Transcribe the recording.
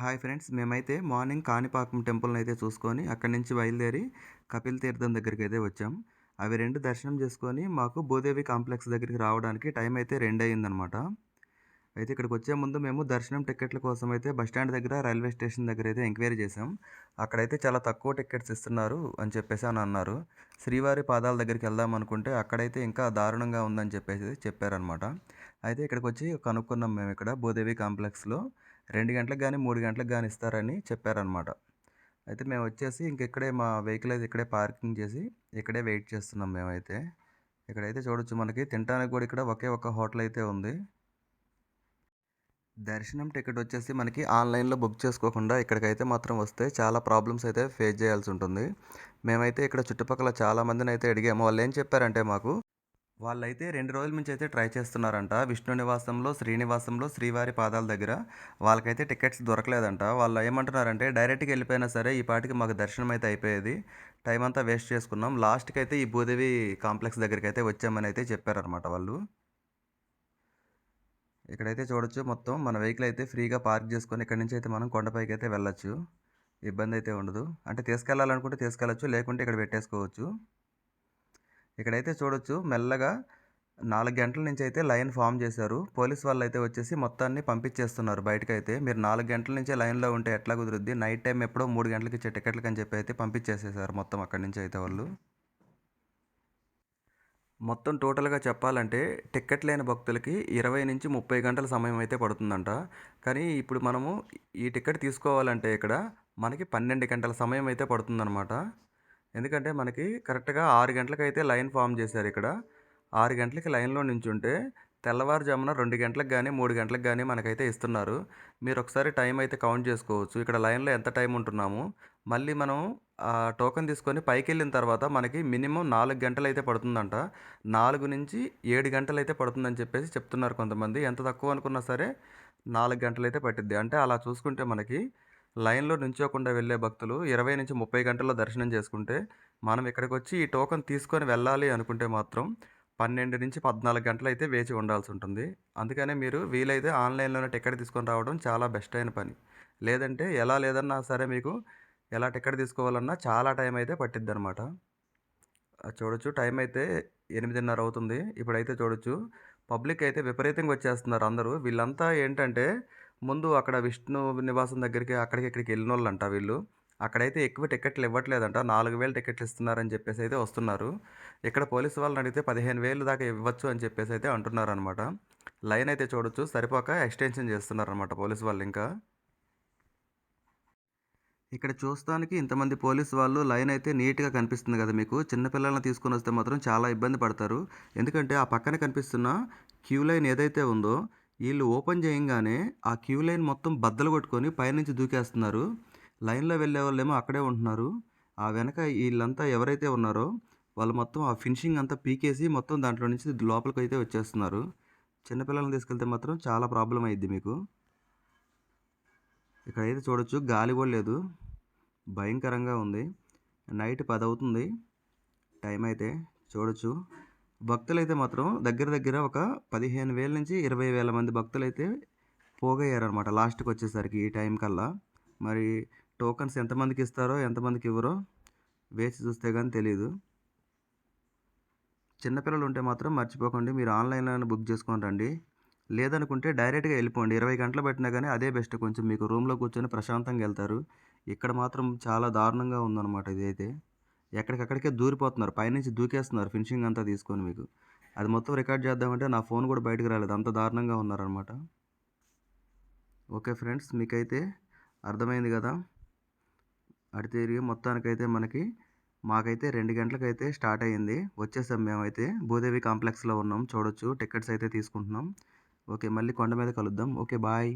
Hi friends మేమైతే morning Kanipakam టెంపుల్ని అయితే చూసుకొని అక్కడి నుంచి బయలుదేరి కపిల్ తీర్థం దగ్గరికి అయితే వచ్చాం. అవి రెండు దర్శనం చేసుకొని మాకు భూదేవి కాంప్లెక్స్ దగ్గరికి రావడానికి టైం అయితే రెండు అయ్యిందనమాట అయితే ఇక్కడికి వచ్చే ముందు మేము దర్శనం టికెట్ల కోసం అయితే బస్టాండ్ దగ్గర రైల్వే స్టేషన్ దగ్గర అయితే ఎంక్వైరీ చేసాం అక్కడైతే చాలా తక్కువ టికెట్స్ ఇస్తున్నారు అని చెప్పేసి అని అన్నారు. శ్రీవారి పాదాల దగ్గరికి వెళ్దాం అనుకుంటే అక్కడైతే ఇంకా దారుణంగా ఉందని చెప్పేసి చెప్పారనమాట అయితే ఇక్కడికి వచ్చి కనుక్కున్నాం మేము ఇక్కడ భూదేవి కాంప్లెక్స్లో. రెండు గంటలకు కానీ మూడు గంటలకు కానీ ఇస్తారని చెప్పారనమాట అయితే మేము వచ్చేసి ఇంకెక్కడే మా వెహికల్ అయితే ఇక్కడే పార్కింగ్ చేసి ఇక్కడే వెయిట్ చేస్తున్నాం మేమైతే. ఇక్కడైతే చూడొచ్చు మనకి తినడానికి కూడా ఇక్కడ ఒకే ఒక హోటల్ అయితే ఉంది. దర్శనం టికెట్ వచ్చేసి మనకి ఆన్లైన్లో బుక్ చేసుకోకుండా ఇక్కడికైతే మాత్రం వస్తే చాలా ప్రాబ్లమ్స్ అయితే ఫేస్ చేయాల్సి ఉంటుంది. మేమైతే ఇక్కడ చుట్టుపక్కల చాలామందిని అయితే అడిగాము. వాళ్ళు ఏం చెప్పారంటే మాకు వాళ్ళైతే రెండు రోజుల నుంచి అయితే ట్రై చేస్తున్నారంట. విష్ణు నివాసంలో శ్రీనివాసంలో శ్రీవారి పాదాల దగ్గర. వాళ్ళకైతే టికెట్స్ దొరకలేదంట. వాళ్ళు ఏమంటున్నారంటే డైరెక్ట్గా వెళ్ళిపోయినా సరే ఈ పాటికి మాకు దర్శనం అయితే అయిపోయేది. టైం అంతా వేస్ట్ చేసుకున్నాం. లాస్ట్కి అయితే ఈ భూదేవి కాంప్లెక్స్ దగ్గరికి అయితే వచ్చామని అయితే చెప్పారనమాట వాళ్ళు. ఇక్కడైతే చూడొచ్చు మొత్తం. మన వెహికల్ అయితే ఫ్రీగా పార్క్ చేసుకొని ఇక్కడ నుంచి అయితే మనం కొండపైకి అయితే వెళ్ళొచ్చు. ఇబ్బంది అయితే ఉండదు. అంటే తీసుకెళ్ళాలనుకుంటే తీసుకెళ్ళచ్చు లేకుంటే ఇక్కడ పెట్టేసుకోవచ్చు. ఇక్కడైతే చూడొచ్చు మెల్లగా నాలుగు గంటల నుంచి అయితే లైన్ ఫామ్ చేశారు. పోలీస్ వాళ్ళు అయితే వచ్చేసి మొత్తాన్ని పంపించేస్తున్నారు బయటకు అయితే మీరు నాలుగు గంటల నుంచే లైన్లో ఉంటే ఎట్లా కుదురుద్ది? నైట్ టైం ఎప్పుడో మూడు గంటలకి ఇచ్చే టికెట్లకి అని చెప్పి అయితే పంపించేసేసారు మొత్తం అక్కడి నుంచి అయితే వాళ్ళు. మొత్తం టోటల్గా చెప్పాలంటే టికెట్ లేని భక్తులకి ఇరవై నుంచి ముప్పై గంటల సమయం అయితే పడుతుందంట. కానీ ఇప్పుడు మనము ఈ టికెట్ తీసుకోవాలంటే ఇక్కడ మనకి పన్నెండు గంటల సమయం అయితే పడుతుందన్నమాట. ఎందుకంటే మనకి కరెక్ట్గా ఆరు గంటలకైతే లైన్ ఫామ్ చేశారు ఇక్కడ. ఆరు గంటలకి లైన్లో నించుంటే తెల్లవారుజామున రెండు గంటలకు కానీ మూడు గంటలకు కానీ మనకైతే ఇస్తున్నారు. మీరు ఒకసారి టైం అయితే కౌంట్ చేసుకోవచ్చు. ఇక్కడ లైన్లో ఎంత టైం ఉంటున్నాము. మళ్ళీ మనం టోకెన్ తీసుకొని పైకి వెళ్ళిన తర్వాత మనకి మినిమం నాలుగు గంటలు అయితే పడుతుందంట. నాలుగు నుంచి ఏడు గంటలు అయితే పడుతుందని చెప్పేసి చెప్తున్నారు కొంతమంది. ఎంత తక్కువ అనుకున్నా సరే నాలుగు గంటలు అయితే పట్టిద్ది. అంటే అలా చూసుకుంటే మనకి లైన్లో నుంచోకుండా వెళ్ళే భక్తులు ఇరవై నుంచి ముప్పై గంటల్లో దర్శనం చేసుకుంటే మనం ఇక్కడికి వచ్చి ఈ టోకెన్ తీసుకొని వెళ్ళాలి అనుకుంటే మాత్రం పన్నెండు నుంచి పద్నాలుగు గంటలు అయితే వేచి ఉండాల్సి ఉంటుంది. అందుకనే మీరు వీలైతే ఆన్లైన్లోనే టికెట్ తీసుకొని రావడం చాలా బెస్ట్ అయిన పని. లేదంటే ఎలా లేదన్నా సరే మీకు ఎలా టికెట్ తీసుకోవాలన్నా చాలా టైం అయితే పట్టిద్ది అనమాట చూడొచ్చు. టైం అయితే ఎనిమిదిన్నర అవుతుంది. ఇప్పుడైతే చూడొచ్చు. పబ్లిక్ అయితే విపరీతంగా వచ్చేస్తున్నారు అందరూ. వీళ్ళంతా ఏంటంటే ముందు అక్కడ విష్ణు నివాసం దగ్గరికి అక్కడికి ఇక్కడికి వెళ్ళిన వాళ్ళంట వీళ్ళు. అక్కడైతే ఎక్కువ టికెట్లు ఇవ్వట్లేదంట. నాలుగు వేలు టికెట్లు ఇస్తున్నారని చెప్పేసి అయితే వస్తున్నారు. ఇక్కడ పోలీసు వాళ్ళని అడిగితే పదిహేను వేలు దాకా ఇవ్వచ్చు అని చెప్పేసి అయితే అంటున్నారు అనమాట లైన్ అయితే చూడొచ్చు. సరిపోక ఎక్స్టెన్షన్ చేస్తున్నారు అనమాట పోలీసు వాళ్ళు ఇంకా. ఇక్కడ చూస్తానికి ఇంతమంది పోలీసు వాళ్ళు లైన్ అయితే నీట్గా కనిపిస్తుంది కదా మీకు. చిన్నపిల్లల్ని తీసుకొని వస్తే మాత్రం చాలా ఇబ్బంది పడతారు. ఎందుకంటే ఆ పక్కన కనిపిస్తున్న క్యూ లైన్ ఏదైతే ఉందో వీళ్ళు ఓపెన్ చేయంగానే ఆ క్యూ లైన్ మొత్తం బద్దలు కొట్టుకొని పైనుంచి దూకేస్తున్నారు. లైన్లో వెళ్ళే వాళ్ళేమో అక్కడే ఉంటున్నారు. ఆ వెనక వీళ్ళంతా ఎవరైతే ఉన్నారో వాళ్ళు మొత్తం ఆ ఫినిషింగ్ అంతా పీకేసి మొత్తం దాంట్లో నుంచి లోపలికి అయితే వచ్చేస్తున్నారు చిన్నపిల్లల్ని తీసుకెళ్తే మాత్రం చాలా ప్రాబ్లం అయింది మీకు. ఇక్కడైతే చూడొచ్చు గాలి కూడా లేదు. భయంకరంగా ఉంది. నైట్ పది అవుతుంది టైం అయితే చూడొచ్చు. భక్తులైతే మాత్రం దగ్గర దగ్గర ఒక పదిహేను వేల నుంచి ఇరవై వేల మంది భక్తులైతే పోగయ్యారనమాట లాస్ట్కి వచ్చేసరికి ఈ టైం కల్లా. మరి టోకన్స్ ఎంతమందికి ఇస్తారో ఎంతమందికి ఇవ్వరో వేసి చూస్తే కానీ తెలియదు చిన్నపిల్లలు ఉంటే మాత్రం మర్చిపోకండి. మీరు ఆన్లైన్లో బుక్ చేసుకొని రండి. లేదనుకుంటే డైరెక్ట్గా వెళ్ళిపోండి. ఇరవై గంటలు పెట్టినా కానీ అదే బెస్ట్. కొంచెం మీకు రూమ్లో కూర్చొని ప్రశాంతంగా వెళ్తారు. ఇక్కడ మాత్రం చాలా దారుణంగా ఉందన్నమాట ఇదైతే. ఎక్కడికక్కడికే దూరిపోతున్నారు. పైనుంచి దూకేస్తున్నారు. ఫినిషింగ్ అంతా తీసుకొని మీకు. అది మొత్తం రికార్డ్ చేద్దామంటే నా ఫోన్ కూడా బయటకు రాలేదు. అంత దారుణంగా ఉన్నారనమాట ఓకే ఫ్రెండ్స్ మీకైతే అర్థమైంది కదా? అడి తిరిగి మొత్తానికైతే మనకి మాకైతే రెండు గంటలకైతే స్టార్ట్ అయ్యింది. వచ్చేసాం మేమైతే. భూదేవి కాంప్లెక్స్లో ఉన్నాం. చూడొచ్చు. టికెట్స్ అయితే తీసుకుంటున్నాం. ఓకే మళ్ళీ కొండ మీద కలుద్దాం. Okay bye.